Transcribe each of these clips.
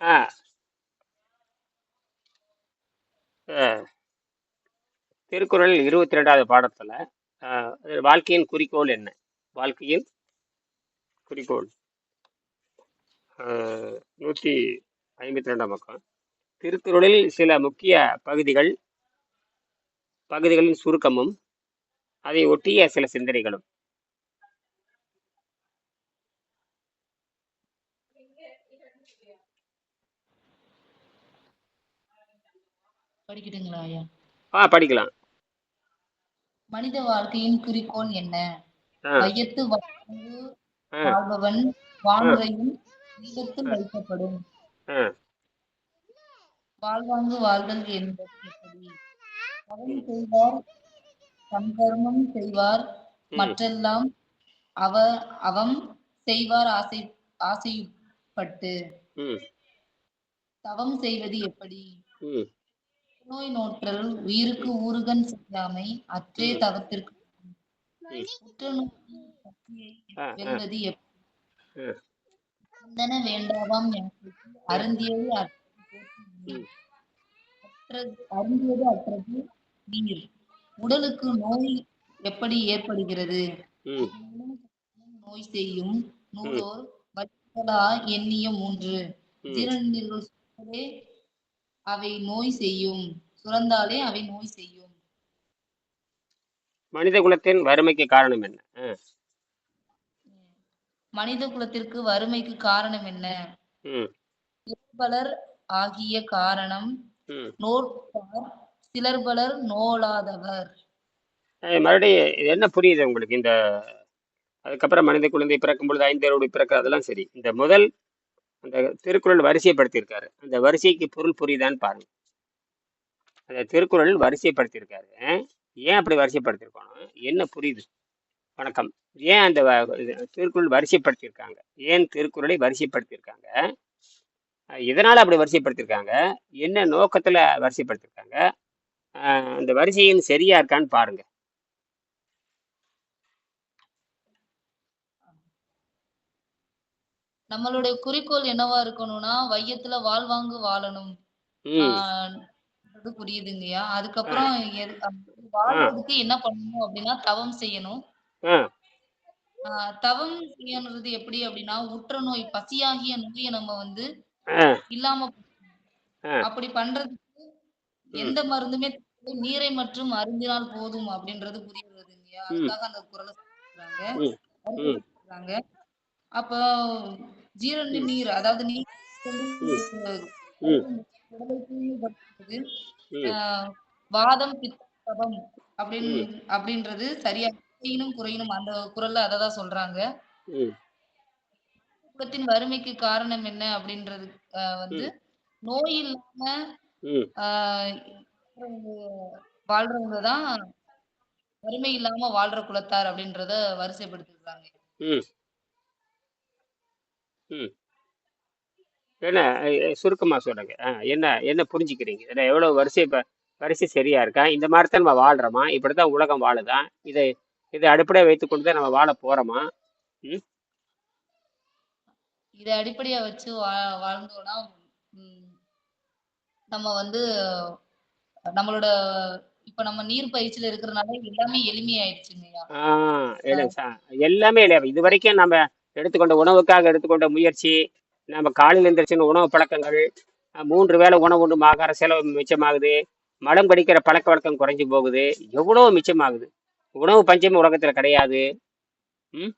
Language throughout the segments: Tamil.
ஆ. ஆ. திருக்குறள் இருபத்தி ரெண்டாவது பாடத்துல ஆ, அது வாழ்க்கையின் குறிக்கோள் என்ன? வாழ்க்கையின் குறிக்கோள். ஆ, நூத்தி ஐம்பத்தி ரெண்டாம் பக்கம். திருக்குறளில் சில முக்கிய பகுதிகள் பகுதிகளின் சுருக்கமும் அதை ஒட்டிய சில சிந்தனைகளும். படிக்கட்டுங்களா ஐயா? ஆ படிக்கலாம். மனித வாழ்க்கையின் குறிக்கோள் என்ன? வையத்து வாழ்வு வாழ்பவன் வானுரையும் தெய்வத்தில் வைக்கப்படும். வாழ்வாங்கு வாழ்தல் என்பது எப்படி? அவன் செய்வார் தம் கர்மம் செய்வார் மற்றெல்லாம் அவ அவம் செய்வார் ஆசை ஆசைப்பட்டு தவம் செய்வது எப்படி? நோய் நோற்றல் உயிருக்கு ஊறுகன் செய்யாமை அற்றே தவத்திற்கு வெல்வது எப்படி வேண்டாவாம் அருந்தியது அருந்தியது அற்றது நீர். உடலுக்கு நோய் எப்படி ஏற்படுகிறது? நோய் செய்யும் நூலோர் எண்ணிய மூன்று. சுரந்தாலே அவை நோய் செய்யும். சுரந்தாலே அவை நோய் செய்யும். மனித குலத்தின் வறுமைக்கு காரணம் என்ன? மனித குலத்திற்கு வறுமைக்கு காரணம் என்ன? சிலர்பலர் ஆகிய காரணம் ம். நோற்பார் சிலர்பலர் நோலாதவர். மறுபடியும் என்ன புரியுது உங்களுக்கு? இந்த அதுக்கப்புறம் மனித குழந்தை பிறக்கும் பொழுது ஐந்தரோடு பிறக்க அதெல்லாம் சரி. இந்த முதல் அந்த திருக்குறள் வரிசைப்படுத்தியிருக்காரு. அந்த வரிசைக்கு பொருள் புரியுதான்னு பாருங்க. அந்த திருக்குறள் வரிசைப்படுத்தியிருக்காரு. ஏன் அப்படி வரிசைப்படுத்தியிருக்கணும் என்ன புரியுது? வணக்கம். ஏன் அந்த வ- திருக்குறள் வரிசைப்படுத்தியிருக்காங்க? ஏன் திருக்குறளை வரிசைப்படுத்தியிருக்காங்க? இதனால் அப்படி வரிசைப்படுத்தியிருக்காங்க? என்ன நோக்கத்தில் வரிசைப்படுத்தியிருக்காங்க? அந்த வரிசையின் சரியா இருக்கான்னு பாருங்கள் நம்மளுடைய குறிக்கோள் என்னவா இருக்கணும்னா வையத்துல வாழ்வாங்கு வாழணும். புரியுதுங்கய்யா அதுக்கப்புறம் வாழ்றதுக்கு என்ன பண்ணணும் அப்படின்னா தவம் செய்யணும். தவம் செய்யறது எப்படி அப்படின்னா உற்ற நோய் பசியாகிய நோயை நம்ம வந்து இல்லாம அப்படி பண்றதுக்கு எந்த மருந்துமே. நீரை மற்றும் அருந்தினால் போதும் அப்படின்றது புரிய வருதுங்கய்யா ம். அதுக்காக அந்த குரலை சொல்றாங்க. அப்போ ஜீரண நீர் அதாவது நீர் வாதம் பித்தம் அப்படின் அப்படின்றது சரியா குறையினும் குறையினும் அந்த குரல்ல அதை தான் சொல்றாங்க. குலத்தின் வறுமைக்கு காரணம் என்ன அப்படின்றது வந்து நோய் இல்லாம வாழ்றவங்க தான் வறுமை இல்லாம வாழ்ற குலத்தார் அப்படின்றத வரிசைப்படுத்திருக்காங்க. ம். என்ன சுருக்கமாக சொல்லுங்க. ஆ என்ன என்ன புரிஞ்சுக்கிறீங்க? இதில் எவ்வளோ வரிசை இப்போ வரிசை சரியா இருக்கா? இந்த மாதிரி தான் நம்ம வாழ்கிறோமா இப்படி தான் உலகம் வாழுதா? இதை இதை அடிப்படையாக வைத்துக்கொண்டு தான் நம்ம வாழ போகிறோமா ம். இதை அடிப்படையா வச்சு வா வாழ்ந்தோம்னா ம், நம்ம வந்து நம்மளோட இப்ப நம்ம நீர் பயிற்சியில இருக்கிறனால எல்லாமே எளிமையாயிடுச்சுங்கய்யா. ஆ இல்லை சா- எல்லாமே இல்லை இது வரைக்கும் நம்ம எடுத்துக்கொண்ட உணவுக்காக எடுத்துக்கொண்ட முயற்சி. நம்ம காலையில் எழுந்திரிச்சின உணவு பழக்கங்கள். மூன்று வேளை உணவு உண்டு. ஆகார செலவு மிச்சமாகுது. மலம் கடிக்கிற பழக்க வழக்கம் குறைஞ்சு போகுது. எவ்வளோ மிச்சமாகுது? உணவு பஞ்சம் உலகத்தில் கிடையாது. ம்?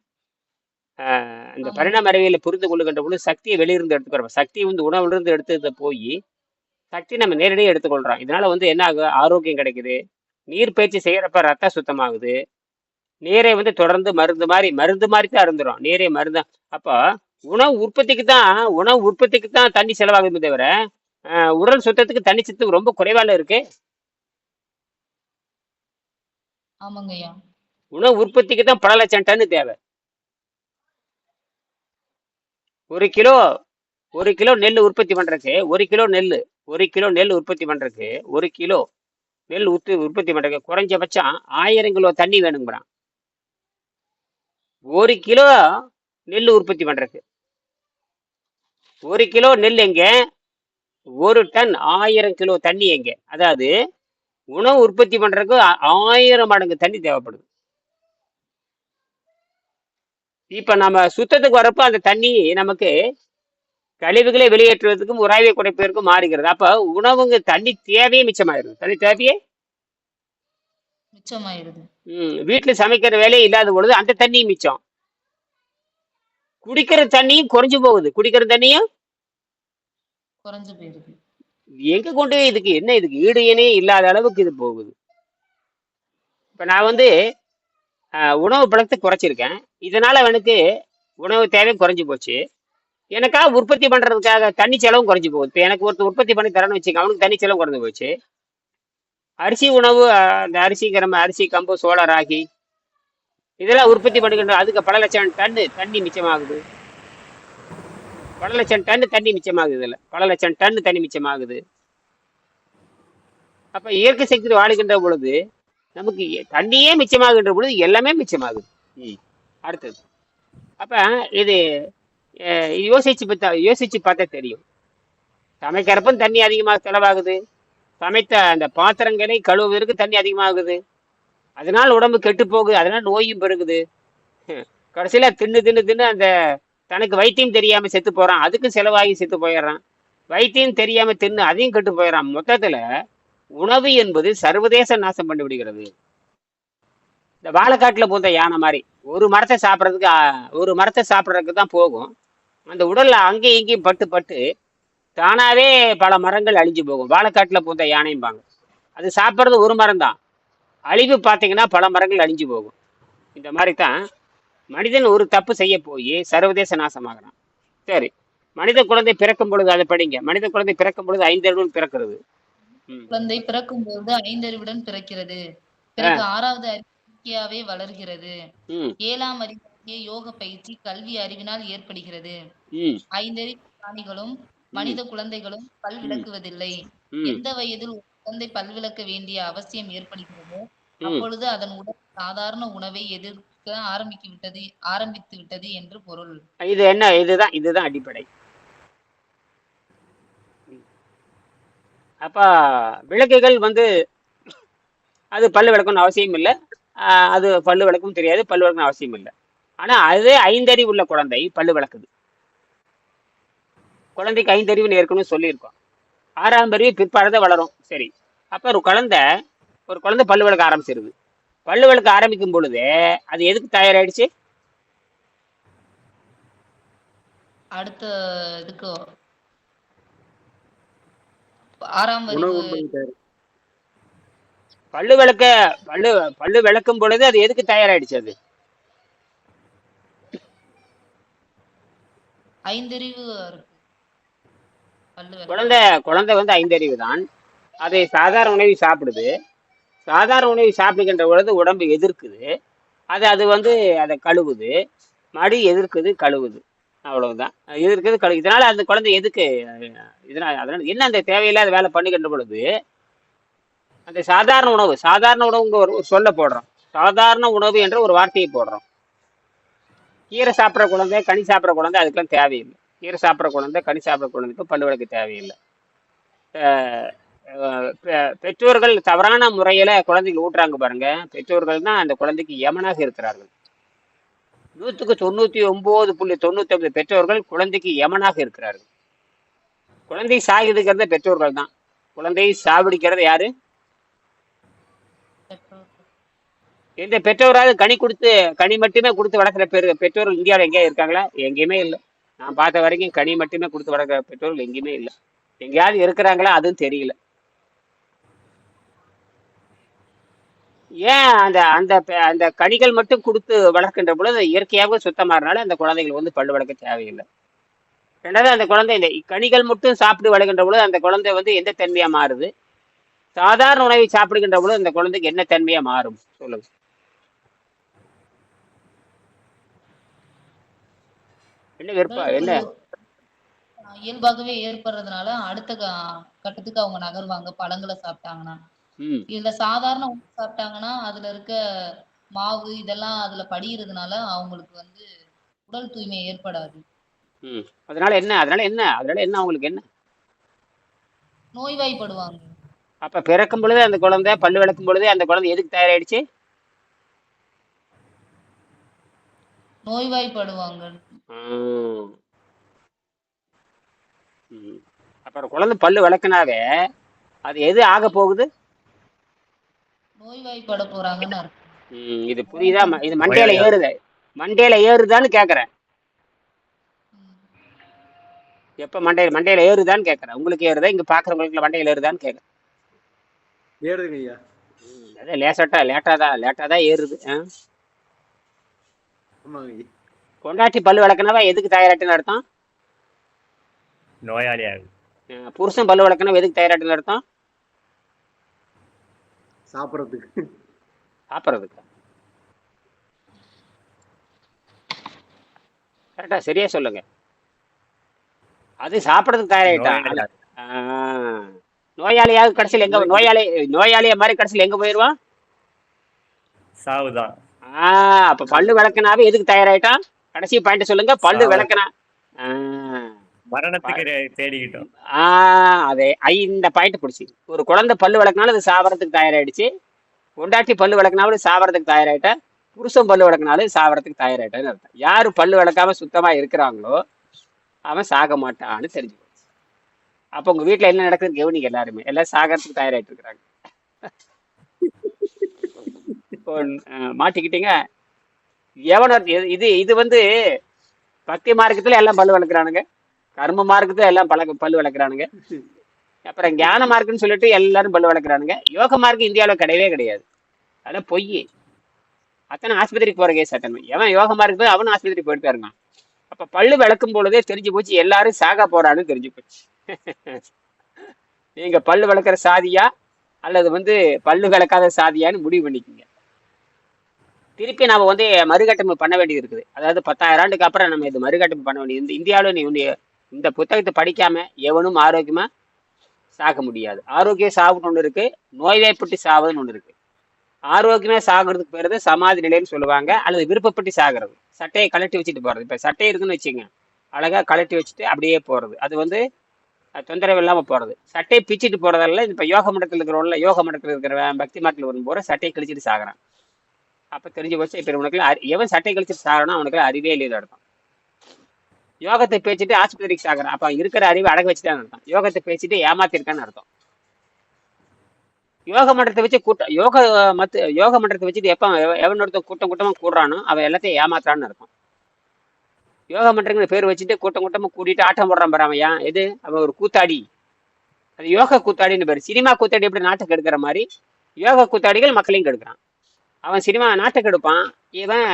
ஆமா. பரிணாம அறிவியலை புரிந்து கொள்ளுகின்ற பொழுது சக்தியை வெளியிருந்து எடுத்துக்கிறோம். சக்தி வந்து உணவுலேருந்து எடுத்ததை போய் சக்தி நம்ம நேரடியாக எடுத்துக்கொள்கிறோம் இதனால வந்து என்ன ஆகுது? ஆரோக்கியம் கிடைக்குது. நீர் பயிற்சி செய்யறப்ப ரத்த சுத்தமாகுது. நீரை வந்து தொடர்ந்து மருந்து மாதிரி மருந்து மாதிரி தான் இருந்துரும். நீரை மருந்து. அப்போ உணவு உற்பத்திக்கு தான் உணவு உற்பத்திக்கு தான் தண்ணி செலவாகுமே தவிர உடல் சுத்தத்துக்கு தண்ணி சத்து ரொம்ப குறைவால இருக்கு. ஆமாங்கய்யா உணவு உற்பத்திக்கு தான் பல லட்சம் டன் தேவை. ஒரு கிலோ ஒரு கிலோ நெல் உற்பத்தி பண்றதுக்கு ஒரு கிலோ நெல் ஒரு கிலோ நெல் உற்பத்தி பண்றதுக்கு ஒரு கிலோ நெல் உற்பத்தி உற்பத்தி பண்றதுக்கு குறைஞ்சபட்சம் ஆயிரம் கிலோ தண்ணி வேணுங்கிறான். ஒரு கிலோ நெல் உற்பத்தி பண்றதுக்கு. ஒரு கிலோ நெல் எங்க? ஒரு டன் ஆயிரம் கிலோ தண்ணி எங்க? அதாவது உணவு உற்பத்தி பண்றதுக்கு ஆயிரம் மடங்கு தண்ணி தேவைப்படுது. இப்ப நம்ம சுத்தத்துக்கு வரப்போ அந்த தண்ணி நமக்கு கழிவுகளை வெளியேற்றுவதற்கும் உராய்வை குறைப்பதற்கும் மாறுகிறது. அப்ப உணவுங்க தண்ணி தேவையே மிச்சமாயிருது தண்ணி தேவையே? மிச்சமாயிருது வீட்டுல சமைக்கிற வேலையே இல்லாத பொழுது அந்த தண்ணி மிச்சம். குடிக்கிற தண்ணியும் குறைஞ்சு போகுது. குடிக்கிற தண்ணியும்? குறைஞ்சு போயிருது எங்க கொண்டு இதுக்கு என்ன இதுக்கு? ஈடு இணையே இல்லாத அளவுக்கு இது போகுது. இப்ப நான் வந்து உணவு பழத்தை குறைச்சிருக்கேன். இதனால எனக்கு உணவு தேவை குறைஞ்சு போச்சு. எனக்காக உற்பத்தி பண்றதுக்காக தண்ணி செலவும் குறைஞ்சு போகுது. இப்போ எனக்கு ஒருத்தர் உற்பத்தி பண்ணி தரேன்னு வச்சுக்க அவனுக்கு தண்ணி செலவு குறைஞ்சு போச்சு. அரிசி உணவு அந்த அரிசிங்கிற நம்ம அரிசி கம்பு சோள ராகி இதெல்லாம் உற்பத்தி பண்ணுகின்ற அதுக்கு பல லட்சம் டன்னு தண்ணி மிச்சமாகுது. பல லட்சம் டன்னு தண்ணி மிச்சமாகுது இதுல. பல லட்சம் டன்னு தண்ணி மிச்சமாகுது. அப்ப இயற்கை சக்தி வாழுகின்ற பொழுது நமக்கு தண்ணியே மிச்சமாகின்ற பொழுது எல்லாமே மிச்சமாகுது. ம். அடுத்தது. அப்ப இது யோசிச்சு பார்த்தா யோசிச்சு பார்த்தா தெரியும். சமைக்கிறப்ப தண்ணி அதிகமாக செலவாகுது. சமைத்த அந்த பாத்திரங்களை கழுவுவதற்கு தண்ணி அதிகமாகுது. அதனால் உடம்பு கெட்டு போகுது அதனால் நோயும் பெருகுது. கடைசியில் தின்னு தின்னு தின்னு அந்த தனக்கு வைத்தியம் தெரியாமல் செத்து போகிறான் அதுக்கும் செலவாகி செத்து போயிடுறான். வைத்தியம் தெரியாமல் தின்னு அதையும் கெட்டு போயிடறான். மொத்தத்தில் உணவு என்பது சர்வதேச நாசம் பண்ணி விடுகிறது இந்த வாழைக்காட்டில் பூந்த யானை மாதிரி ஒரு மரத்தை சாப்பிட்றதுக்கு ஒரு மரத்தை சாப்பிட்றதுக்கு தான் போகும். அந்த உடலில் அங்கேயும் இங்கேயும் பட்டு பட்டு தானாவே பல மரங்கள் அழிஞ்சு போகும். வாழைக்காட்டுல பூந்த யானைம்பாங்க. அது சாப்பிட்றது ஒரு மரம் தான் அழிவு பார்த்தீங்கன்னா பல மரங்கள் அழிஞ்சு போகும். இந்த மாதிரி தான் மனிதன் ஒரு தப்பு செய்ய போய் சர்வதேச நாசமாகறான். சரி மனித குழந்தை பிறக்கும் பொழுது அதை படிங்க. மனித குழந்தை பிறக்கும் பொழுது ஐந்தறிவுடன் பிறக்கிறது. குழந்தை பிறக்கும் பொழுது ஐந்தறிவுடன் பிறக்கிறது. பிறகு ஆறாவது அறிவியாவே வளர்கிறது. ஏழாம் அறிவாகிய யோக பயிற்சி கல்வி அறிவினால் ஏற்படுகிறது. ஐந்தறிவு பிராணிகளும் மனித குழந்தைகளும் பல் விளக்குவதில்லை. எந்த வயதில் குழந்தை பல் விளக்க வேண்டிய அவசியம் ஏற்படுகிறதோ அப்பொழுது அதன் உடல் சாதாரண உணவை எதிர்க்க ஆரம்பித்து விட்டது ஆரம்பித்து விட்டது என்று பொருள். இது என்ன? இதுதான் இதுதான் அடிப்படை. அப்ப விளக்குகள் வந்து அது பல்லு விளக்கணும்னு அவசியம் இல்லை. அது பல்லு விளக்கும் தெரியாது பல்லு விளக்கணும் அவசியம் இல்லை. ஆனா அதே ஐந்தறிவு உள்ள குழந்தை பல்லு விளக்குது. குழந்தைக்கு ஐந்தறிவு ஏற்கனவே சொல்லியிருக்கோம். ஆறாம் அறிவு பிற்பாடு வளரும். சரி. அப்ப ஒரு குழந்தை ஒரு குழந்தை பல்லு விளக்க ஆரம்பிச்சிருது. பல்லு விளக்க ஆரம்பிக்கும் பொழுது அது எதுக்கு தயாராயிடுச்சு? அடுத்த இதுக்கு ஆறாம் பல்லு விளக்க பல்லு பல்லு விளக்கும் பொழுது அது எதுக்கு தயாராயிடுச்சு அது? ஐந்தறிவு. குழந்தை குழந்தை வந்து ஐந்தறிவு தான் அதை சாதாரண உணவை சாப்பிடுது. சாதாரண உணவை சாப்பிடுகின்ற பொழுது உடம்பு எதிர்க்குது. அது அது வந்து அதை கழுவுது. மடி எதிர்க்குது கழுவுது. அவ்வளவுதான். எதிர்க்குது கழுவு இதனால அந்த குழந்தை எதுக்கு இதனால் அதனால என்ன அந்த தேவையில்லாத வேலை பண்ணுகின்ற பொழுது அந்த சாதாரண உணவு சாதாரண உணவுங்க ஒரு ஒரு சொல்ல போடுறோம். சாதாரண உணவு என்ற ஒரு வார்த்தையை போடுறோம். கீரை சாப்பிட்ற குழந்தை கனி சாப்பிட்ற குழந்தை அதுக்கெல்லாம் தேவையில்லை. கீரை சாப்பிட்ற குழந்தை கனி சாப்பிட்ற குழந்தைக்கு பல் விளக்கு தேவையில்லை. பெ- பெற்றோர்கள் தவறான முறையில குழந்தைக்கு ஊட்டுறாங்க பாருங்க. பெற்றோர்கள் தான் அந்த குழந்தைக்கு யமனாக இருக்கிறார்கள். நூற்றுக்கு தொண்ணூத்தி ஒம்பது புள்ளி தொண்ணூத்தி ஒன்பது பெற்றோர்கள் குழந்தைக்கு யமனாக இருக்கிறார்கள். குழந்தை சாகிதுங்கிறத பெற்றோர்கள் தான். குழந்தையை சாவடிக்கிறது யாரு? எந்த பெற்றோராவது கனி கொடுத்து கனி மட்டுமே கொடுத்து வளர்க்குற பெரு பெற்றோர்கள் இந்தியாவில் எங்கேயா இருக்காங்களா? எங்கேயுமே இல்லை. நான் பார்த்த வரைக்கும் கனி மட்டுமே கொடுத்து வளர்க்குற பெற்றோர்கள் எங்கேயுமே இல்லை. எங்கேயாவது இருக்கிறாங்களா அதுவும் தெரியல. ஏன் அந்த அந்த அந்த கனிகள் மட்டும் கொடுத்து வளர்க்கின்ற பொழுது இயற்கையாக சுத்தமாகறனால அந்த குழந்தைகள் வந்து பல்லு வளர்க்க தேவையில்லை. ரெண்டாவது அந்த குழந்தை இந்த கனிகள் மட்டும் சாப்பிட்டு வளர்கின்ற பொழுது அந்த குழந்தை வந்து எந்த தன்மையா மாறுது? சாதாரண உணவை சாப்பிடுகின்ற பொழுது அந்த குழந்தைக்கு என்ன தன்மையா மாறும்? சொல்லுங்க. என்ன உடல் என்ன? இயல்பாகவே ஏற்படுறதுனால அடுத்த கட்டத்துக்கு அவங்க நகர்வாங்க. பழங்களை சாப்பிட்டாங்கன்னா. இதுல சாதாரண உணவு சாப்பிட்டாங்கன்னா அதுல இருக்க மாவு இதெல்லாம் அதுல படிகிறதுனால அவங்களுக்கு வந்து உடல் தூய்மை ஏற்படாது. அதனால என்ன? அதனால என்ன? அதனால என்ன அவங்களுக்கு என்ன? நோய்வாய்ப்படுவாங்க. அப்ப பிறக்கும் பொழுதே அந்த குழந்தை பல்லு விளக்கும் பொழுதே அந்த குழந்தை எதுக்கு தயாராயிடுச்சு? நோய்வாய்ப்படுவாங்க. ம். ம். அப்புறம் குழந்தை பல்லு விளக்குனாவே அது எது ஆக போகுது? நோய்வாய்ப்பட போறாங்கன்னு அர்த்தம். ம், இது புரியுதா? ம- இது மண்டையில ஏறுது. மண்டையில ஏறுதான்னு கேக்குறேன். ம். எப்ப மண்டையில மண்டையில ஏறுதான்னு கேக்குறேன். உங்களுக்கு ஏறுதா? இங்க பாக்குறவங்களுக்கு மண்டையில ஏறுதான்னு கேக்குறேன். ஏறுதுங்க ஐயா. ம், அதான் லேசாட்டா லேட்டா தான் லேட்டா தான் ஏறுது. ஆ? ஆமாங்க ஐயா. பொண்டாட்டி பல்லு விளக்குனவா எதுக்கு தயாராட்டுன்னு அர்த்தம்? நோயாளி ஆகுது ஆ, புருஷன் பல்லு விளக்குனவா எதுக்கு தயாராட்டுன்னு அர்த்தம்? சாப்பிட்றதுக்கு. சாப்பிட்றதுக்கு? கரெக்டா சரியா சொல்லுங்க. அது சாப்பிட்றதுக்கு. ஆ, நோயாளியாக கடைசியில் எங்க நோயாளி. நோயாளிய மாதிரி கடைசியில் எங்க போயிடுவான் சாவுதான். ஆ அப்ப பல்லு விளக்குனாவே எதுக்கு தயாராயிட்டான் கடைசி பாயிண்ட் சொல்லுங்க. பல்லு. விளக்குனா மரணத்துக்கு தேடிக்கிட்டோம். ஆ அதே இந்த பாயிண்ட் பிடிச்சி. ஒரு குழந்தை பல்லு விளக்குனாலும் அது சாவறதுக்கு தயாராயிடுச்சு. பொண்டாட்டி பல்லு விளக்குனாலும் சாவறதுக்கு தயாராயிட்டா புருஷன் பல்லு விளக்குனாலும் சாவறதுக்கு தயாராயிட்டான்னு அர்த்தம். யாரு பல்லு விளக்காம சுத்தமா இருக்கிறாங்களோ அவன் சாக மாட்டான்னு தெரிஞ்சு அப்ப உங்க வீட்ல என்ன நடக்குதுன்னு கவனிங்க எல்லாருமே. எல்லாம் சாகறதுக்கு தயாராயிட்டு இருக்கிறாங்க. மாட்டிக்கிட்டீங்க? எவன இது- இது வந்து பக்தி மார்க்கத்துல எல்லாம் பல்லு வளர்க்குறானுங்க. கர்ம மார்க்கத்துல எல்லாம் பல பல்லு வளர்க்குறானுங்க. அப்புறம் ஞான மார்க்குன்னு சொல்லிட்டு எல்லாரும் பல்லு வளர்க்குறானுங்க. யோக மார்க்கு இந்தியாவில் கிடையவே கிடையாது. அதெல்லாம் பொய். அத்தனை ஆஸ்பத்திரிக்கு போற கேஸ் அத்தனை எவன் யோக மார்க் போய் அவனும் ஆஸ்பத்திரி போயிட்டு இருக்கான் அப்ப பல்லு விளக்கும் பொழுதே தெரிஞ்சு போச்சு எல்லாரும் சாக போறான்னு தெரிஞ்சு போச்சு. நீங்க பல்லு விளக்குற சாதியா அல்லது வந்து பல்லு விளக்காத சாதியான்னு முடிவு பண்ணிக்கோங்க. திருப்பி நாம வந்து மறுகட்டமைப்பு பண்ண வேண்டியது இருக்குது அதாவது பத்தாயிரம் ஆண்டுக்கு அப்புறம் நம்ம இது மறுகட்டமைப்பு பண்ண வேண்டியது. இந்த இந்தியாவில் நீ உன்னுடைய இந்த புத்தகத்தை படிக்காம எவனும் ஆரோக்கியமா சாக முடியாது. ஆரோக்கியம் சாவுன்னு ஒன்று இருக்கு நோய்வாய்ப்பட்டு சாவதுன்னு ஒன்று இருக்கு. ஆரோக்கியமாக சாகுறதுக்கு பேர் சமாதி நிலைன்னு சொல்லுவாங்க அல்லது விருப்பப்பட்டு சாகிறது. சட்டையை கழட்டி வச்சுட்டு போறது. இப்போ சட்டை இருக்குன்னு வச்சுங்க அழகாக கழட்டி வச்சுட்டு அப்படியே போறது. அது வந்து தொந்தரவு இல்லாமல் போறது. சட்டையை பிச்சுட்டு போறதால இப்போ யோக மண்டலத்தில் இருக்கிறவங்கள யோக மண்டலத்தில் இருக்கிறவன் பக்தி மார்க்கில் வரும் போற சட்டையை கிழிச்சிட்டு சாகிறான். அப்ப தெரிஞ்சு போச்சு இப்போ உனக்கு எவன் சட்டை கழிச்சு சாகுறானோ அவனுக்கு அறிவே இல்லையே அர்த்தம். யோகத்தை பேசிட்டு ஆஸ்பத்திரிக்கு சாகுறான். அப்ப இருக்கிற அறிவை அடக வச்சுட்டான்னு அர்த்தம். யோகத்தை பேசிட்டு ஏமாத்திருக்கான்னு அர்த்தம். யோக மன்றத்தை வச்சு கூட்டம் யோக மத்த யோக மன்றத்தை வச்சுட்டு எப்ப எவன் ஒருத்தன் கூட்டம் கூட்டமாக கூடுறானோ அவன் எல்லாத்தையும் ஏமாத்துறான்னு அர்த்தம். யோக மன்றங்கிற பேர் வச்சுட்டு கூட்டம் கூட்டமாக கூட்டிட்டு ஆட்டம் போடுறான் பாரு அவன். ஏன்? எது? அவன் ஒரு கூத்தாடி. அது யோக கூத்தாடின்னு பேர். சினிமா கூத்தாடி எப்படி நாட்டுக்கு எடுக்கிற மாதிரி யோக கூத்தாடிகள் மக்களையும் கெடுக்கிறான். அவன் சினிமா நாட்டம் எடுப்பான். இவன்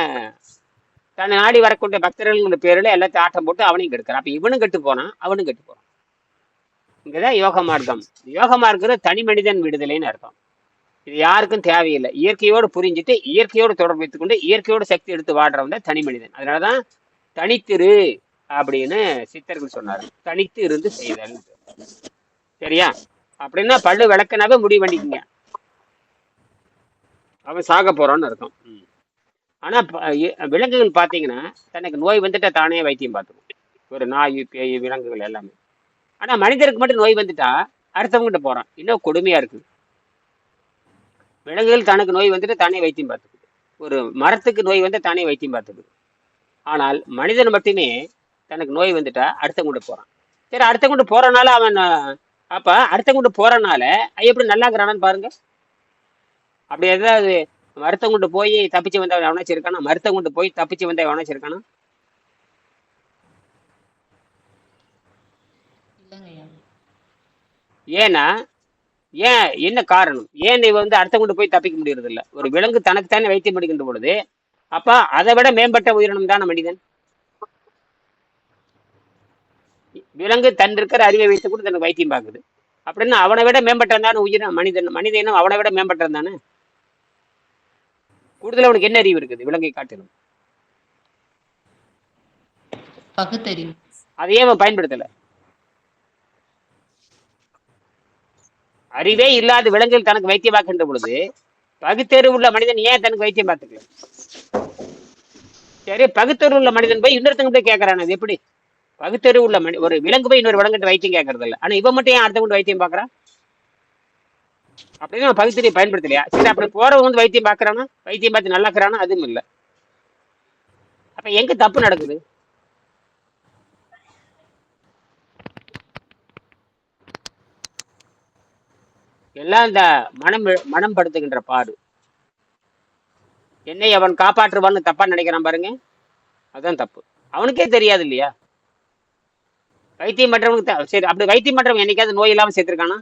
தன்னை நாடி வரக்கூடிய பக்தர்கள்ங்கிற பேரில் எல்லாத்தையும் ஆட்டம் போட்டு அவனையும் கெடுக்கிறான். அப்போ இவனும் கெட்டு போனான் அவனும் கெட்டு இங்கே தான் யோக மார்க்கம். யோக மார்க்கம் தனி மனிதன் விடுதலைன்னு அர்த்தம். இது யாருக்கும் தேவையில்லை. இயற்கையோடு புரிஞ்சுட்டு இயற்கையோடு தொடர்பு வைத்துக்கொண்டு இயற்கையோடு சக்தி எடுத்து வாடுறவன் தனி மனிதன். அதனாலதான் தனித்திரு அப்படின்னு சித்தர்கள் சொன்னார். தனித்து இருந்து செய்தல் சரியா? அப்படின்னா பல்லு விளக்குனாவே முடிவு பண்ணிக்கங்க அவன் சாக போறான்னு அர்த்தம். ம். ஆனா ப- இ- விலங்குகள் பாத்தீங்கன்னா தனக்கு நோய் வந்துட்டா தானே வைத்தியம் பார்த்துக்கும். ஒரு நாய் பேய் விலங்குகள் எல்லாமே. ஆனா மனிதருக்கு மட்டும் நோய் வந்துட்டா அடுத்தவங்கிட்ட போறான். இன்னும் கொடுமையா இருக்கு. விலங்குகள் தனக்கு நோய் வந்துட்டு தானே வைத்தியம் பார்த்துக்குது. ஒரு மரத்துக்கு நோய் வந்து தானே வைத்தியம் பார்த்துக்குது. ஆனால் மனிதன் மட்டுமே தனக்கு நோய் வந்துட்டா அடுத்தவங்கிட்ட போறான். சரி அடுத்தவங்கிட்ட போறனால அவன் அப்ப அடுத்தவங்கிட்ட போறனால எப்படி நல்லாங்கிறானான்னு பாருங்க. அப்படி ஏதாவது மருத்தம் கொண்டு போய் தப்பிச்சு வந்தவன் எவனாச்சும் இருக்கானா? மருத்தம் கொண்டு போய் தப்பிச்சு வந்த எவனாச்சும் இருக்கானா? ஏன்னா ஏன் என்ன காரணம்? ஏன் இவ வந்து அடுத்த கொண்டு போய் தப்பிக்க முடியறது இல்ல ஒரு விலங்கு தனக்குத்தானே வைத்தியம் பண்ணிக்கின்ற பொழுது அப்ப அதை விட மேம்பட்ட உயிரினம் தானே மனிதன்? விலங்கு தன் இருக்கிற அறிவை வைத்து கூட தனக்கு வைத்தியம் பார்க்குது. அப்படின்னா அவனை விட மேம்பட்டவன் தானே உயிரினம் மனிதன் மனித இனம் அவனை விட மேம்பட்டவன் தானே? கூடுதல் அவனுக்கு என்ன அறிவு இருக்குது? விலங்கை காட்டிலும். பகுத்தறிவு. அதையே அவன் பயன்படுத்தல. அறிவே இல்லாத விலங்குகள் தனக்கு வைத்தியம் பார்க்கின்ற பொழுது பகுத்தறிவு உள்ள மனிதன் ஏன் தனக்கு வைத்தியம் பார்த்துக்கல? சரி பகுத்தறிவு உள்ள மனிதன் போய் இன்னொருத்தங்க போய் கேட்கறான் அது எப்படி? பகுத்தறிவு உள்ள மனி ஒரு விலங்கு போய் இன்னொரு விலங்குட்டு வைத்தியம் கேட்கறது இல்ல ஆனா இவன் மட்டும் ஏன் அடுத்தவங்க வைத்தியம் பாக்குறான் அப்படின்னு அவன் பகுத்தறிவு பயன்படுத்தலையா? சரி அப்படி போறவங்க வந்து வைத்தியம் பாக்குறானா வைத்தியம் பார்த்து நல்லா அதுவும் இல்ல. அப்ப எங்க தப்பு நடக்குது? எல்லாம் இந்த மனம் மனம் படுத்துகின்ற பாடு. என்னை அவன் காப்பாற்றுவான்னு தப்பா நினைக்கிறான் பாருங்க. அதுதான் தப்பு. அவனுக்கே தெரியாது இல்லையா? வைத்தியம் பண்றவனுக்கு சரி அப்படி வைத்தியம் பண்றவன் என்னைக்காவது நோய் இல்லாம சேர்த்திருக்கானா?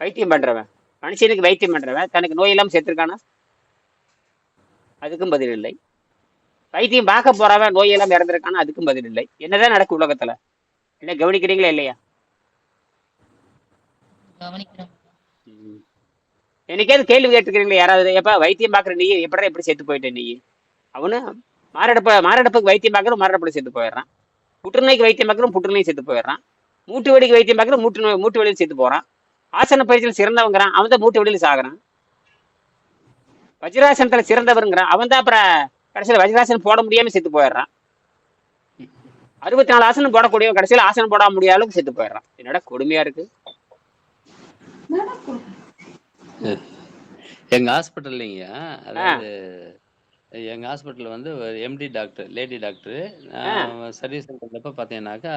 வைத்தியம் பண்றவன். மனுஷனுக்கு வைத்தியம் பண்றவன் தனக்கு நோய் இல்லாம சேர்த்திருக்கானா அதுக்கும் பதில் இல்லை. வைத்தியம் பார்க்க போறவன் நோய் இல்லாம இறந்திருக்கானா? அதுக்கும் பதில் இல்லை. என்னதான் நடக்கு உலகத்துல? என்ன கவனிக்கிறீங்களா இல்லையா. என்னைக்காவது கேள்வி கேட்டுக்கிறீங்களா யாராவது எப்ப வைத்தியம் பார்க்குற நீ எப்படா எப்படி செத்து போயிட்ட நீ? அவனு மாரடைப்பு மாரடைப்புக்கு வைத்தியம் பார்க்குற மாரடைப்புல செத்து போயிடுறான். புற்றுநோய்க்கு வைத்தியம் பார்க்குற புற்றுநோய் செத்து போயிடுறான். மூட்டு வலிக்கு வைத்தியம் பார்க்குற மூட்டு நோய் மூட்டு வலியில் செத்து போறான். ஆசன பயிற்சியில் சிறந்தவங்கிறான் அவன் தான் மூட்டு வலியில் சாகுறான் வஜ்ராசனத்துல சிறந்தவருங்கிறான் அவன் தான் அப்புறம் கடைசியில் வஜ்ராசனம் போட முடியாம செத்து போயிடுறான். அறுபத்தி நாலு ஆசனம் போடக்கூடிய கடைசியில் ஆசனம் போட முடியாத அளவுக்கு செத்து போயிடுறான். என்னடா கொடுமையா இருக்கு? எங்க ஹாஸ்பிட்டல்லைங்க அதாவது எங்க ஹாஸ்பிட்டல் வந்து MD doctor lady doctor. Service சென்டர்லப்ப பார்த்தீங்கன்னாக்கா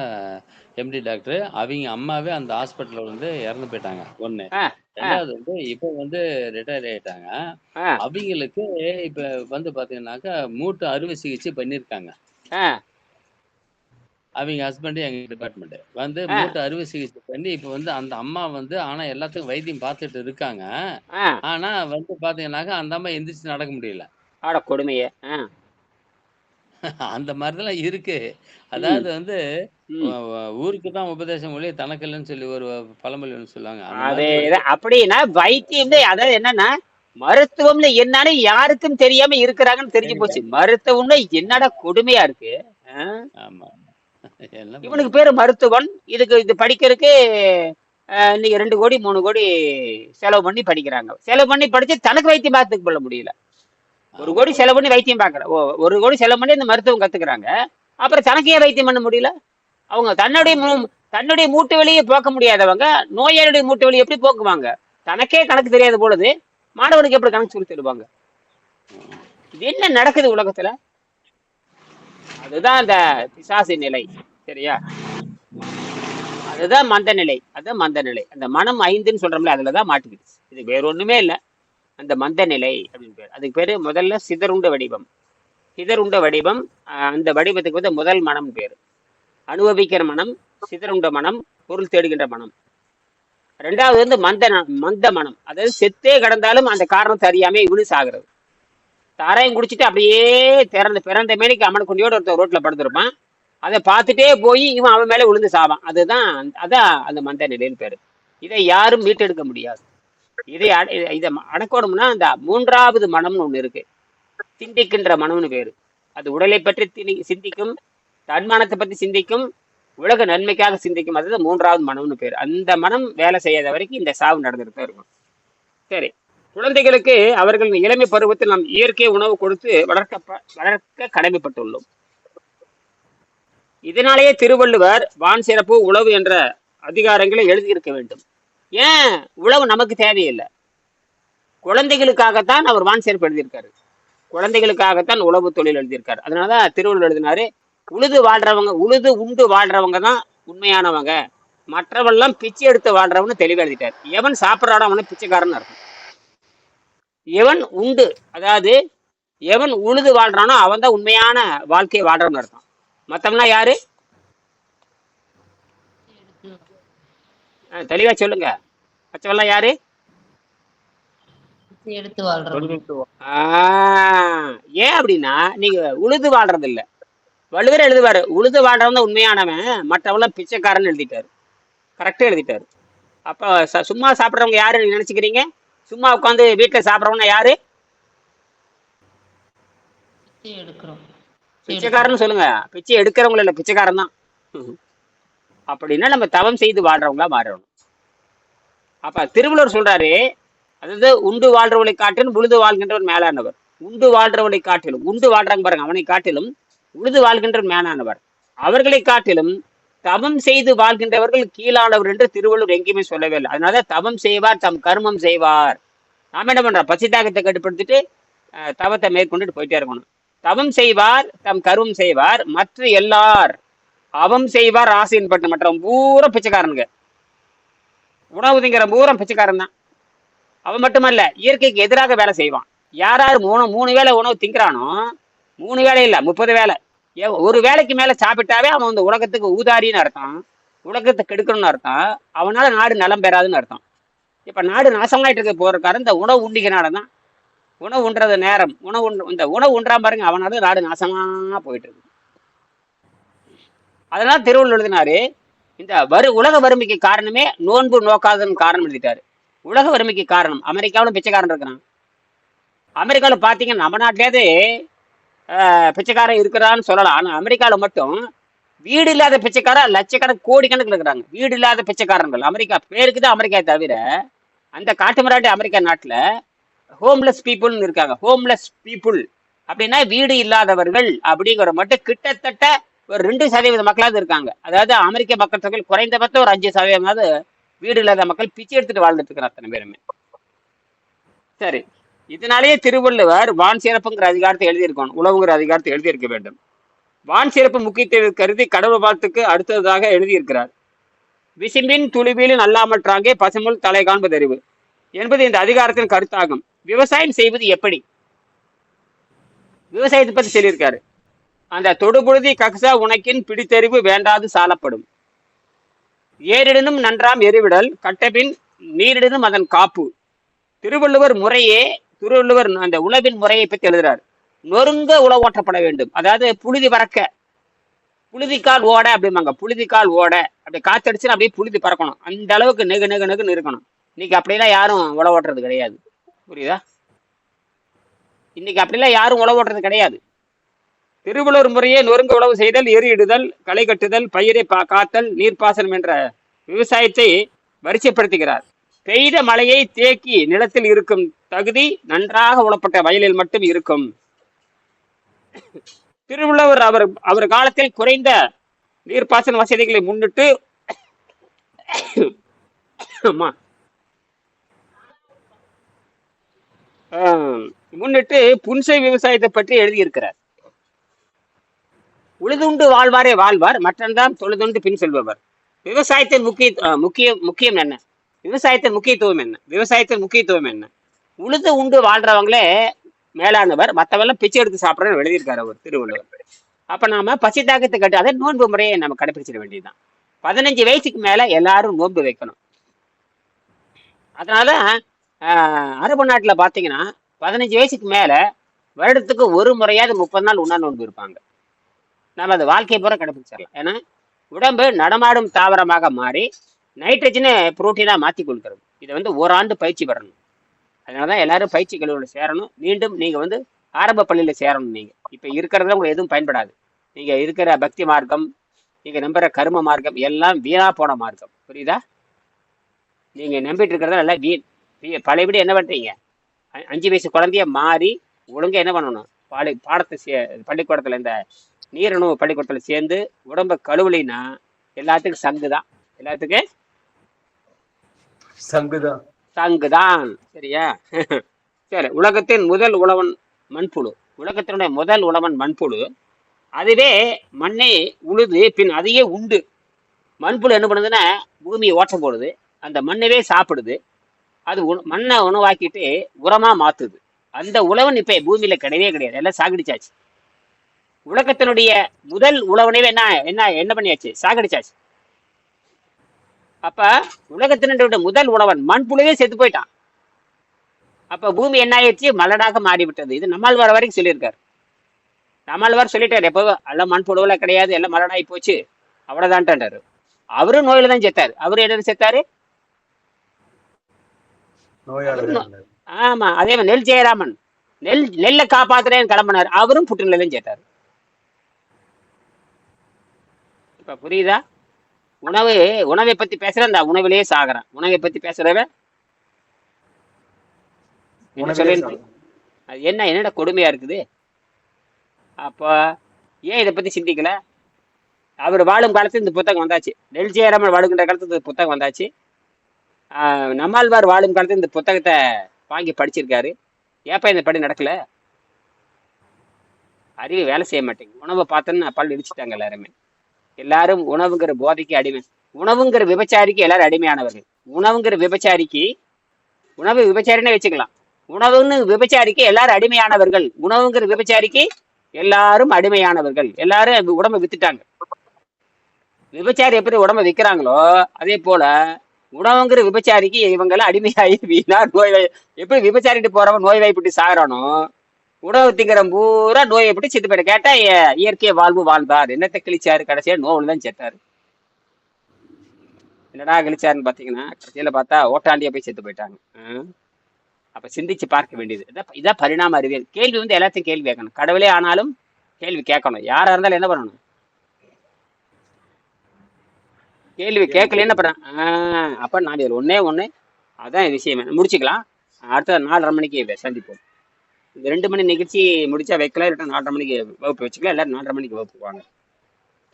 எம்டி டாக்டர். அவங்க அம்மாவே அந்த ஹாஸ்பிட்டல்ல வந்து இறந்து போயிட்டாங்க ஒண்ணு. ரெண்டாவது வந்து இப்போ வந்து ரிட்டையர் ஆயிட்டாங்க. அவங்களுக்கு இப்ப வந்து பாத்தீங்கன்னாக்கா மூட்டு அறுவை சிகிச்சை பண்ணியிருக்காங்க ஆ, அவங்க ஹஸ்பண்ட் எங்க டிபார்ட்மெண்ட். வந்து. மூட்டு அறுவை சிகிச்சை பண்ணி இப்போ வந்து அந்த அம்மா வந்து ஆனா எல்லாத்துக்கும் வைத்தியம் பார்த்துட்டு இருக்காங்க. ஆனா வந்து பாத்தீங்கன்னாக்கா அந்த அம்மா எந்திரிச்சு நடக்க முடியல. ஆட கொடுமையே. அந்த மாதிரிலாம் இருக்கு. அதாவது வந்து. ஊருக்கு தான் உபதேசம் மொழி தனக்கு இல்லைன்னு சொல்லி ஒரு பழமொழி ஒன்று சொல்லுவாங்க அதேதான் அப்படின்னா வைத்தியம் அதாவது என்னன்னா மருத்துவம்ல என்னன்னு யாருக்கும் தெரியாம இருக்கிறாங்கன்னு தெரிஞ்சு போச்சு. மருத்துவம்னா என்னடா கொடுமையா இருக்கு? இவனுக்கு பேரு மருத்துவன். இதுக்கு இது படிக்கிறதுக்கு இன்னைக்கு ரெண்டு கோடி மூணு கோடி செலவு பண்ணி படிக்கிறாங்க. செலவு பண்ணி படிச்சு தனக்கு வைத்தியம் பார்த்துக்க முடியல. ஒரு கோடி செலவு பண்ணி வைத்தியம் பார்க்கற. ஓ, ஒரு கோடி செலவு பண்ணி இந்த மருத்துவம் கத்துக்கிறாங்க. அப்புறம் தனக்கே வைத்தியம் பண்ண முடியல? அவங்க தன்னுடைய தன்னுடைய மூட்டு வழியை போக்க முடியாதவங்க நோயாளியுடைய மூட்டு வழி எப்படி போக்குவாங்க? தனக்கே கணக்கு தெரியாத பொழுது மாணவனுக்கு எப்படி கணக்கு சொல்லி தருவாங்க? இது என்ன நடக்குது உலகத்துல? அதுதான் அந்த பிசாசி நிலை. சரியா? அதுதான் மந்த நிலை. அதுதான் மந்த நிலை. அந்த மனம் ஐந்துன்னு சொல்றோம்ல அதுலதான் மாட்டிக்கிடுச்சு இது வேற ஒண்ணுமே இல்லை. அந்த மந்த நிலை அப்படின்னு பேர். அதுக்கு பேரு முதல்ல சிதறுண்ட வடிவம். சிதறுண்ட வடிவம் அந்த வடிவத்துக்கு வந்து முதல் மனம் பேர். அனுபவிக்கிற மனம் சிதறுண்ட மனம் பொருள் தேடுகின்ற மனம். ரெண்டாவது வந்து மந்த மந்த மனம். அதாவது செத்தே கிடந்தாலும் அந்த காரணம் தெரியாம இவனு சாகுறது. தாரையும் குடிச்சிட்டு அப்படியே திறந்த பிறந்த மேனிக்கு அம்மன் குண்டியோட ஒருத்தர் ரோட்ல படுத்திருப்பான். அதை பார்த்துட்டே போய் இவன் அவன் மேலே விழுந்து சாவான். அதுதான் அதான் அந்த மந்த நிலைன்னு பேரு. இதை யாரும் மீட்டெடுக்க முடியாது. இதை இதை அடக்கணும்னா அந்த மூன்றாவது மனம்னு ஒண்ணு இருக்கு. சிந்திக்கின்ற மனம்னு பேரு. அது உடலை பற்றி சிந்திக்கும் தன்மானத்தை பத்தி சிந்திக்கும் உலக நன்மைக்காக சிந்திக்கும். அதுதான் மூன்றாவது மனம்னு பேர். அந்த மனம் வேலை செய்யாத வரைக்கும் இந்த சாவு நடந்துட்டு தான் இருக்கும். சரி. குழந்தைகளுக்கு அவர்களின் இளமை பருவத்தில் நாம் இயற்கை உணவு கொடுத்து வளர்க்க வளர்க்க கடமைப்பட்டுள்ளோம். இதனாலேயே திருவள்ளுவர் வான் சிறப்பு உழவு என்ற அதிகாரங்களை எழுதியிருக்க வேண்டும். ஏன் உழவு நமக்கு தேவையில்லை? குழந்தைகளுக்காகத்தான் அவர் வான் எழுதியிருக்காரு. குழந்தைகளுக்காகத்தான் உழவு தொழில் எழுதியிருக்காரு. அதனாலதான் திருவள்ளுவர் எழுதினாரு உழுது வாழ்றவங்க உழுது உண்டு வாழ்றவங்க தான் உண்மையானவங்க. மற்றவெல்லாம் பிச்சை எடுத்து வாழ்றவன்னு தெளிவா எழுதிட்டார். எவன் சாப்பிட்றானோ அவனு பிச்சைக்காரன் இருக்கும் எவன் உண்டு அதாவது எவன் உழுது வாழ்றானோ அவன் தான் உண்மையான வாழ்க்கையை வாழ்றவன் அர்த்தம். மற்றவனா யாரு? ஆ, தெளிவா சொல்லுங்க. மற்றவெல்லாம் யாரு? பிச்சை எடுத்து வாழ்றோம் ஏன் அப்படின்னா நீங்க உழுது வாழ்றது இல்ல வள்ளுவர் எழுதுவாரு உழுது வாழ்றவன் தான் உண்மையானவன் மற்றவெல்லாம் பிச்சைக்காரன் எழுதிட்டாரு. கரெக்டா எழுதிட்டாரு. அப்ப சும்மா சாப்பிட்றவங்க யாரு நீங்க நினைச்சுக்கிறீங்க? சும்மா உட்காந்து வீட்டுல சாப்பிட்றவங்க யாரு. பிச்சைக்காரன்னு சொல்லுங்க. பிச்சை எடுக்கிறவங்கள இல்ல பிச்சைக்காரன் தான். அப்படின்னா நம்ம தவம் செய்து வாழ்றவங்களா மாறணும். அப்ப திருவள்ளுவர் சொல்றாரு அதாவது உண்டு வாழ்றவளை காட்டிலும் உழுது வாழ்கின்றவன் மேலானவர். உண்டு வாழ்றவளை காட்டிலும் உண்டு வாழ்றாங்க பாருங்க அவனை காட்டிலும் உழுது வாழ்கின்றவன் மேலானவர். அவர்களை காட்டிலும் தவம் செய்து வாழ்கின்றவர்கள் கீழானவர் என்று திருவள்ளுவர் எங்கேயுமே சொல்லவே இல்லை. அதனால தவம் செய்வார் தம் கர்மம் செய்வார். நாம என்ன பண்றோம்? பசித்தாகத்தை கட்டுப்படுத்திட்டு அஹ், தவத்தை மேற்கொண்டுட்டு போயிட்டே இருக்கணும். தவம் செய்வார் தம் கர்மம் செய்வார் மற்ற எல்லார் அவம் செய்வார் ஆசையின் பட்டு மற்ற பூரா பிச்சைக்காரனுங்க. உணவு திங்கிற பூரா பிச்சைக்காரன் தான். அவன் மட்டுமல்ல இயற்கைக்கு எதிராக வேலை செய்வான். யார் யார் மூணு மூணு வேளை உணவு திங்கிறானோ மூணு வேலை இல்லை முப்பது வேலை எவ- ஒரு வேளைக்கு மேலே சாப்பிட்டாவே அவன் வந்து உலகத்துக்கு ஊதாரின்னு அர்த்தம் உலகத்தை கெடுக்கணும்னு அர்த்தம் அவனால நாடு நலம் பெறாதுன்னு அர்த்தம். இப்போ நாடு நாசமாயிட்டு இருக்க போறக்கார இந்த உணவு உண்டிகனால தான். உணவு உண்றது நேரம். உணவு இந்த உணவு உண்றான் பாருங்க அவனால நாடு நாசமா போயிட்டு இருக்கு. அதெல்லாம் திருவள்ளுவர் எழுதினாரு. இந்த வறு உலக வறுமைக்கு காரணமே நோன்பு நோக்காதன் காரணம் எழுதிட்டாரு. உலக வறுமைக்கு காரணம் அமெரிக்காவிலும் பிச்சைக்காரன் இருக்கிறான். அமெரிக்காவில் பார்த்தீங்கன்னா நம்ம நாட்டிலேயே பிச்சைக்காரன் இருக்கிறான்னு சொல்லலாம். ஆனால் அமெரிக்காவில் மட்டும் வீடு இல்லாத பிச்சைக்காரன் லட்சக்கணக்கு கோடிக்கணக்கில் இருக்கிறாங்க. வீடு இல்லாத பிச்சைக்காரன்கள். அமெரிக்கா பேருக்கு தான் அமெரிக்கா தவிர அந்த காட்டுமிராண்டி அமெரிக்கா நாட்டில் ஹோம்லெஸ் பீப்புள்னு இருக்காங்க. ஹோம்லெஸ் பீப்புள் அப்படின்னா வீடு இல்லாதவர்கள் அப்படிங்கிற மட்டும் கிட்டத்தட்ட ஒரு ரெண்டு சதவீத மக்களாவது இருக்காங்க. அதாவது அமெரிக்க மக்கள் தொகையில் குறைந்தபட்சம் ஒரு அஞ்சு சதவீதமாவது வீடு இல்லாத மக்கள் பிச்சை எடுத்துட்டு வாழ்ந்துட்டு இருக்கிற அத்தனை பேருமே. சரி. இதனாலேயே திருவள்ளுவர் வான் சிறப்புங்கிற அதிகாரத்தை எழுதியிருக்கணும். உழவுங்கிற அதிகாரத்தை எழுதியிருக்க வேண்டும். வான் சிறப்பு முக்கியத்துவம் கருதி கடவுள் வாழ்த்துக்கு அடுத்ததாக எழுதியிருக்கிறார். விசிம்பின் துளிவிலும் அல்லாமற்றாங்கே பசுமுள் தலை காண்பதறிவு என்பது இந்த அதிகாரத்தின் கருத்தாகும். விவசாயம் செய்வது எப்படி? விவசாயத்தை பத்தி சொல்லியிருக்காரு. அந்த தொடுபுழுதி கக்சா உனக்கின் பிடித்தெறிவு வேண்டாது சாலப்படும். ஏரிடனும் நன்றாம் எரிவிடல் கட்டபின் நீரிடனும் அதன் காப்பு. திருவள்ளுவர் முறையே திருவள்ளுவர் அந்த உழவின் முறையை பற்றி எழுதுறார். நொறுங்க உழவோட்டப்பட வேண்டும். அதாவது புழுதி பறக்க. புழுதிக்கால் ஓட அப்படிம்பாங்க. புழுதிக்கால் ஓட. அப்படி காத்தடிச்சுன்னா அப்படியே புழுதி பறக்கணும். அந்த அளவுக்கு நெகு நெகு நெகுன்னு இருக்கணும். இன்னைக்கு அப்படிலாம் யாரும் உழவு ஓட்டுறது கிடையாது. புரியுதா? இன்னைக்கு அப்படிலாம் யாரும் உழவு ஓட்டுறது கிடையாது. திருவள்ளுவர் முறையே நொறுங்க உழவு செய்தல் எரியிடுதல் களை கட்டுதல் பயிரை பா காத்தல் நீர்ப்பாசனம் என்ற விவசாயத்தை வரிசைப்படுத்துகிறார். பெய்த மழையை தேக்கி நிலத்தில் இருக்கும் தகுதி நன்றாக உழப்பட்ட வயலில் மட்டும் இருக்கும். திருவள்ளுவர் அவர் அவர் காலத்தில் குறைந்த நீர்ப்பாசன வசதிகளை முன்னிட்டு ஆஹ், முன்னிட்டு புன்சை விவசாயத்தை பற்றி எழுதியிருக்கிறார். உழுதுண்டு வாழ்வாரே வாழ்வார் மற்றெல்லாம் தொழுதுண்டு பின் செல்பவர். விவசாயத்தின் முக்கிய முக்கிய முக்கியம் என்ன? விவசாயத்தின் முக்கியத்துவம் என்ன? விவசாயத்தின் முக்கியத்துவம் என்ன? உழுது உண்டு வாழ்றவங்களே மேலானவர் மற்றவெல்லாம் பிச்சை எடுத்து சாப்பிட்றன்னு எழுதியிருக்காரு அவர் திருவள்ளுவர். அப்ப நாம பசி தாக்கத்தை கட்டு அதை நோன்பு முறையை நம்ம கடைபிடிச்சிட வேண்டியதுதான். பதினஞ்சு வயசுக்கு மேல எல்லாரும் நோன்பு வைக்கணும். அதனால அரபு நாட்டுல பார்த்தீங்கன்னா பதினஞ்சு வயசுக்கு மேல வருடத்துக்கு ஒரு முறையாவது முப்பது நாள் உண்ணா நோன்பு இருப்பாங்க. நம்ம அது வாழ்க்கை பூரா கடைபிடிச்சிடலாம் ஏன்னா உடம்பு நடமாடும் தாவரமாக மாறி நைட்ரஜனை புரோட்டீனா மாற்றி கொடுக்கறது இதை வந்து ஓராண்டு பயிற்சி பெறணும். அதனால தான் எல்லாரும் பயிற்சி கல்லூரியில் சேரணும். மீண்டும் நீங்கள் வந்து ஆரம்ப பள்ளியில் சேரணும் நீங்கள் இப்போ இருக்கிறதுல உங்களுக்கு எதுவும் பயன்படாது. நீங்கள் இருக்கிற பக்தி மார்க்கம் நீங்கள் நம்புற கர்ம மார்க்கம் எல்லாம் வீணா போன மார்க்கம். புரியுதா? நீங்கள் நம்பிட்டு இருக்கிறதா எல்லாம் வீண் பழையபடி என்ன பண்ணுறீங்க அஞ்சு வயசு குழந்தைய மாறி ஒழுங்கா என்ன பண்ணணும்? பாலை பாடத்தை சே பள்ளிக்கூடத்தில் இந்த நீரணு பள்ளிக்கூடத்தில் சேர்ந்து உடம்ப கழுவலைன்னா எல்லாத்துக்கும் சங்கு தான் எல்லாத்துக்கும் சங்குதான். சங்குதான். சரியா? சரி உலகத்தின் முதல் உழவன் மண்புழு. உலகத்தினுடைய முதல் உழவன் மண்புழு. அதுவே மண்ணை உழுது பின் அதையே உண்டு. மண்புழு என்ன பண்ணுதுன்னா பூமியை ஓட்டம் போடுது. அந்த மண்ணவே சாப்பிடுது. அது மண்ணை உணவாக்கிட்டு உரமா மாத்துது. அந்த உழவன் இப்ப பூமியில கிடையவே கிடையாது. எல்லாம் சாகடிச்சாச்சு. உலகத்தினுடைய முதல் உழவனவே என்ன என்ன என்ன பண்ணியாச்சு? சாகடிச்சாச்சு. அப்ப உலகத்தினுடைய முதல் உழவன் மண்புழுவே செத்து போயிட்டான். அப்ப பூமி என்ன ஆயிடுச்சு? மலடாக மாறிவிட்டது. இது நம்மாழ்வார் வரைக்கும் சொல்லியிருக்காரு. நம்மாழ்வார் சொல்லிட்டாரு எப்போ? எல்லாம் மண்புழுவுல கிடையாது எல்லாம் மலடாகி போச்சு. அவ்வளவுதான்ட்டாரு. அவரும் நோயில தான் செத்தாரு. அவரு என்ன செத்தாரு? ஆமா அதே மாதிரி நெல் ஜெயராமன். நெல் நெல்லை காப்பாத்துறேன்னு கிளம்பினார். அவரும் புற்றுநோயில தான் சேர்த்தாரு இப்ப புரியுதா? உணவு உணவை பத்தி பேசுற அந்த உணவிலேயே சாகுறான். உணவை பத்தி பேசுறவன். அது என்ன என்னடா கொடுமையா இருக்குது? அப்போ ஏன் இதை பத்தி சிந்திக்கல? அவர் வாழும் காலத்தில் இந்த புத்தகம் வந்தாச்சு. நெல் ஜெயராமன் வாழுகின்ற காலத்தில் இந்த புத்தகம் வந்தாச்சு. ஆஹ் நம்மாழ்வார் வாழும் காலத்தில் இந்த புத்தகத்தை வாங்கி படிச்சிருக்காரு. ஏப்பா இந்த படி நடக்கல? அறிவு வேலை செய்ய மாட்டேங்குது. உணவை பார்த்தோன்னு பல் இடிச்சிட்டாங்க எல்லாருமே. எல்லாரும் உணவுங்கிற போதைக்கு அடிமை. உணவுங்கிற விபச்சாரிக்கு எல்லாரும் அடிமையானவர்கள். உணவுங்கிற விபச்சாரிக்கு உணவு விபச்சாரினே வச்சுக்கலாம். உணவுன்னு விபச்சாரிக்கு எல்லாரும் அடிமையானவர்கள். உணவுங்கிற விபச்சாரிக்கு எல்லாரும் அடிமையானவர்கள். எல்லாரும் உடம்ப வித்துட்டாங்க. விபச்சாரி எப்படி உடம்ப விற்கிறாங்களோ அதே போல உணவுங்கிற விபச்சாரிக்கு இவங்கெல்லாம் அடிமையாகி வீணா நோய் எப்படி விபச்சாரிட்டு போறவன் நோய் வாய்ப்பிட்டு சாகிறானோ உணவு திங்கிற பூரா நோயை எப்படி செத்து போயிட. கேட்டா இயற்கையை வாழ்வு வாழ்ந்தார். என்னத்தை கிழிச்சாரு கடைசியா? நோவில் தான் செத்தாரு. என்னடா கிழிச்சாருன்னு பாத்தீங்கன்னா கடைசியில பார்த்தா ஓட்டாண்டியா போய் செத்து போயிட்டாங்க. அப்ப சிந்திச்சு பார்க்க வேண்டியது. இதான் இதான் பரிணாம அறிவியல். கேள்வி வந்து எல்லாத்தையும் கேள்வி கேட்கணும். கடவுளே ஆனாலும் கேள்வி கேட்கணும். யாரா இருந்தாலும் என்ன பண்ணணும்? கேள்வி கேட்கல என்ன பண்ண ஆஹ் அப்ப நான் இதுல ஒண்ணே ஒண்ணு. அதான் விஷயம். முடிச்சுக்கலாம். அடுத்த நாலரை மணிக்கு சந்திப்போம். ரெண்டு மணி நிகழ்ச்சி முடிச்சா வைக்கலாம் இல்லாட்டா நாலரை மணிக்கு வகுப்பு வச்சுக்கலாம் எல்லாரும் நாலரை மணிக்கு வகுப்பு வாங்க.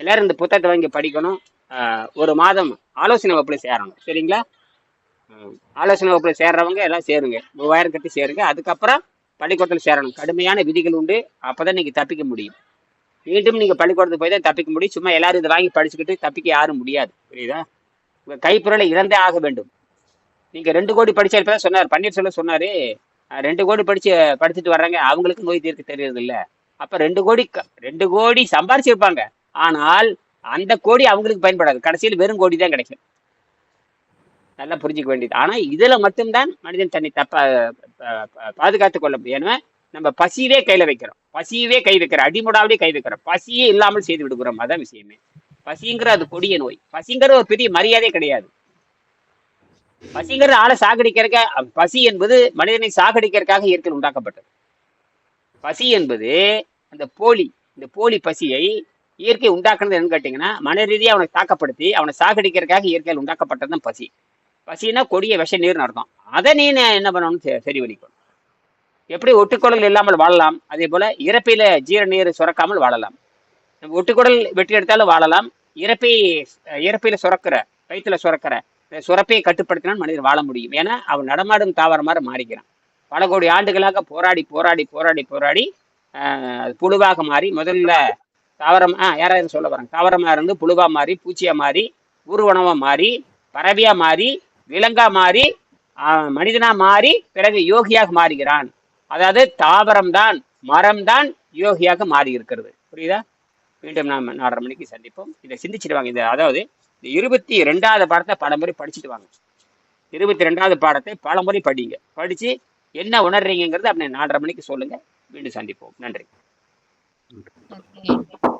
எல்லாரும் இந்த புத்தகத்தை வாங்கி படிக்கணும். ஒரு மாதம் ஆலோசனை வகுப்புல சேரணும். சரிங்களா? ஆலோசனை வகுப்புல சேர்றவங்க எல்லாம் சேருங்க. மூவாயிரம் கட்டி சேருங்க. அதுக்கப்புறம் பள்ளிக்கூடத்தில் சேரணும். கடுமையான விதிகள் உண்டு. அப்பதான் நீங்க தப்பிக்க முடியும். மீண்டும் நீங்க பள்ளிக்கூடத்துக்கு போய் தான் தப்பிக்க முடியும். சும்மா எல்லாரும் இதை வாங்கி படிச்சுக்கிட்டு தப்பிக்க யாரும் முடியாது. புரியுதா? உங்க கைப்பொருளை இழந்தே ஆக வேண்டும். நீங்க ரெண்டு கோடி படிச்சா இப்பதான் சொன்னார். பன்னீர்செல்வம் சொன்னாரு ரெண்டு கோடி படிச்சு படிச்சுட்டு வர்றாங்க அவங்களுக்கு நோய் தீர்க்க தெரியறது இல்ல அப்ப ரெண்டு கோடி க- ரெண்டு கோடி சம்பாரிச்சிருப்பாங்க. ஆனால் அந்த கோடி அவங்களுக்கு பயன்படாது. கடைசியில் வெறும் கோடி தான் கிடைக்கும். நல்லா புரிஞ்சுக்க வேண்டியது. ஆனா இதுல மட்டும்தான் மனிதன் தன்னை தப்பா பாதுகாத்துக் கொள்ள முடியும். ஏன்னா நம்ம பசியவே கையில வைக்கிறோம். பசியவே கை வைக்கிறோம் அடிமுடாவிலே கை வைக்கிறோம் பசியே இல்லாமல் செய்து விடுகிறோம். அதான் விஷயமே. பசிங்கிற அது கொடிய நோய். பசிங்கிற ஒரு பெரிய மரியாதை கிடையாது. பசிங்கிற ஆளை சாகடிக்கிறக்க பசி என்பது மனிதனை சாகடிக்கிறதுக்காக இயற்கையில் உண்டாக்கப்பட்டது. பசி என்பது அந்த போலி இந்த போலி பசியை இயற்கை உண்டாக்குனது என்னன்னு கேட்டீங்கன்னா மன ரீதியாக அவனை தாக்கப்படுத்தி அவனை சாகடிக்கிறதுக்காக இயற்கையில் உண்டாக்கப்பட்டது தான் பசி. பசினா கொடிய விஷ நீர்னு அர்த்தம். அதை நீ என்ன பண்ணணும் சரி- சரி பண்ணிக்கணும் எப்படி ஒட்டுக்கொடல் இல்லாமல் வாழலாம்? அதே போல இறப்பையில ஜீர நீர் சுரக்காமல் வாழலாம். ஒட்டுக்குடல் வெட்டி எடுத்தாலும் வாழலாம். இறப்பை இறப்பையில சுரக்கிற வயிற்றுல சுரக்கிற சுரப்பையை கட்டுப்படுத்தினால் மனிதர் வாழ முடியும். ஏன்னா அவன் நடமாடும் தாவரமாக மாறிக்கிறான். பல கோடி ஆண்டுகளாக போராடி போராடி போராடி போராடி புழுவாக மாறி முதல்ல தாவரம் ஆ யாராவது சொல்ல வராங்க. தாவரமாக இருந்து புழுவாக மாறி பூச்சியாக மாறி ஊர்வனமாக மாறி பறவையாக மாறி விலங்காக மாறி மனிதனாக மாறி பிறகு யோகியாக மாறுகிறான். அதாவது தாவரம் தான் யோகியாக மாறி இருக்கிறது புரியுதா? மீண்டும் நாம் நாலரை மணிக்கு சந்திப்போம். இதை சிந்திச்சிடுவாங்க. இந்த அதாவது இந்த இருபத்தி ரெண்டாவது பாடத்தை பலமுறை படிச்சுட்டு வாங்க. இருபத்தி ரெண்டாவது பாடத்தை பலமுறை படிங்க. படிச்சு என்ன உணர்றீங்கிறது அப்படி நாலரை மணிக்கு சொல்லுங்க. மீண்டும் சந்திப்போம். நன்றி. ஓகே